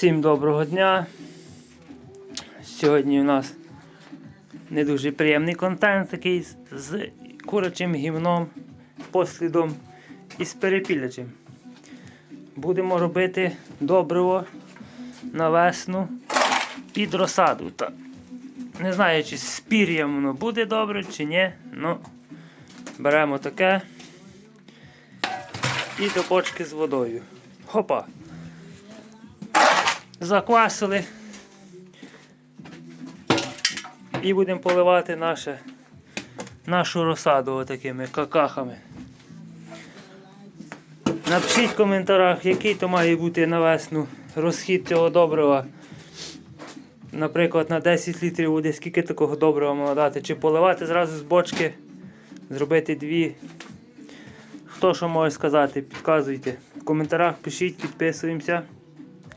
Всім доброго дня. Сьогодні у нас не дуже приємний контент такий з- курячим гівном, послідом і з перепілячим. Будемо робити добриво на весну під розсаду. Та не знаю, чи з пір'ям воно буде добре, чи ні. Ну, беремо таке і до бочки з водою. Хопа! Заквасили. І будемо поливати наше, нашу розсаду отакими какахами. Напишіть в коментарях, який то має бути на весну розхід цього добрива. Наприклад, на 10 літрів води, скільки такого добрива можна дати. Чи поливати зразу з бочки, зробити дві. Хто що може сказати, підказуйте. В коментарях пишіть, підписуємося.